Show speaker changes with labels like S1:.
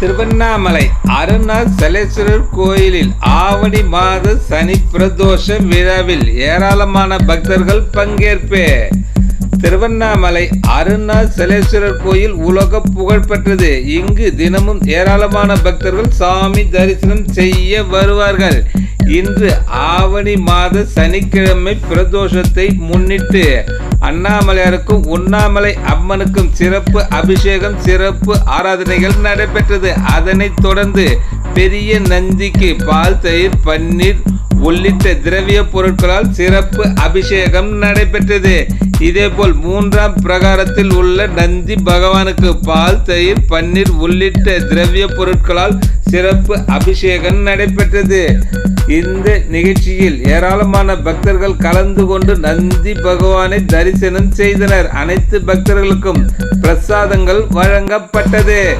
S1: திருவண்ணாமலை அருணாசலேஸ்வரர் கோயிலில் ஆவணி மாத சனி பிரதோஷ விழாவில் ஏராளமான பக்தர்கள் பங்கேற்பு. திருவண்ணாமலை அருணாசலேஸ்வரர் கோயில் உலக புகழ்பெற்றது இங்கு தினமும் ஏராளமான பக்தர்கள் சாமி தரிசனம் செய்ய வருவார்கள். இன்று ஆவணி மாத சனிக்கிழமை பிரதோஷத்தை முன்னிட்டு அண்ணாமலையாருக்கும் உண்ணாமலை அம்மனுக்கும் சிறப்பு அபிஷேகம் சிறப்பு ஆராதனைகள் நடைபெற்றது. அதனைத் தொடர்ந்து பெரிய நந்திக்கு பால் தயிர் பன்னீர் உள்ளிட்ட திரவிய பொருட்களால் சிறப்பு அபிஷேகம் நடைபெற்றது. இதேபோல் மூன்றாம் பிரகாரத்தில் உள்ள நந்தி பகவானுக்கு பால் தயிர் பன்னீர் உள்ளிட்ட திரவிய பொருட்களால் சிறப்பு அபிஷேகம் நடைபெற்றது. இந்த நிகழ்ச்சியில் ஏராளமான பக்தர்கள் கலந்து கொண்டு நந்தி பகவானை தரிசனம் செய்தனர். அனைத்து பக்தர்களுக்கும் பிரசாதங்கள் வழங்கப்பட்டது.